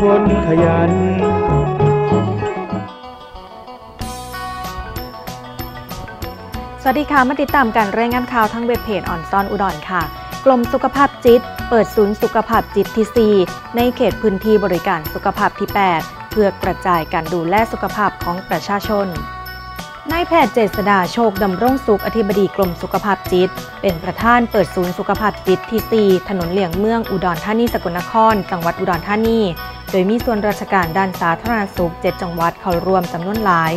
คนขยัน สวัสดีค่ะ มาติดตามการรายงานข่าวทั้งเว็บเพจอ่อนซอนอุดรค่ะกรมสุขภาพจิต เปิดศูนย์สุขภาพจิตที่ 4 ในเขตพื้นที่บริการสุขภาพที่ 8 เพื่อกระจายการดูแลสุขภาพของประชาชน นายแพทย์เจษดาโชคดำรงสุขอธิบดีกรมสุขภาพจิต เป็นประธานเปิดศูนย์สุขภาพจิตที่ 4 ถนนเหลียงเมืองอุดรธานีสกลนคร จังหวัดอุดรธานี โดยมีส่วนราชการด้านสาธารณสุข 7 จังหวัดเข้าร่วมจำนวนหลาย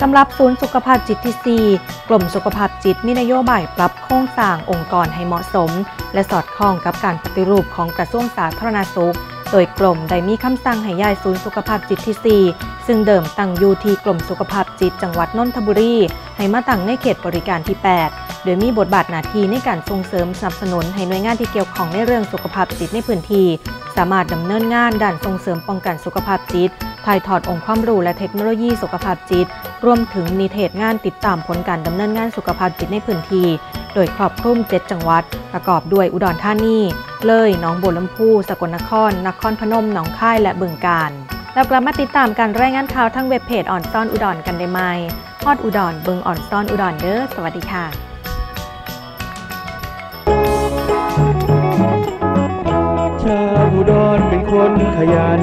สำหรับศูนย์สุขภาพจิตที่ 4กรมสุขภาพจิตมีนโยบายปรับโครงสร้างองค์กรให้เหมาะสม และสอดคล้องกับการปฏิรูปของกระทรวงสาธารณสุข โดยกรมได้มีคำสั่งให้ย้ายศูนย์สุขภาพจิตที่ 4 ซึ่งเดิมตั้งอยู่ที่กรมสุขภาพจิตจังหวัดนนทบุรี ให้มาตั้งในเขตบริการที่ 8 โดยมีบทบาทหน้าที่ในการส่งเสริมสนับสนุนให้หน่วยงานที่เกี่ยวข้องในเรื่องสุขภาพจิตในพื้นที่สามารถดำเนินงานด้านส่งเสริมป้องกันสุขภาพจิต ถ่ายทอดองค์ความรู้และเทคโนโลยีสุขภาพจิต รวมถึงนิเทศงานติดตามผลการดำเนินงานสุขภาพจิตในพื้นที่ โดยครอบคลุม7จังหวัด ประกอบด้วยอุดรธานี เลย หนองบัวลำพู สกลนคร นครพนม หนองคาย และบึงกาฬ เรากลับมาติดตามการรายงานข่าวทั้งเว็บเพจอ่อนซ่อนอุดรกันได้ไหมฮอดอุดรเบิงอ่อนซ่อนอุดรเด้อสวัสดีค่ะชาวอุดรเป็นคนขยัน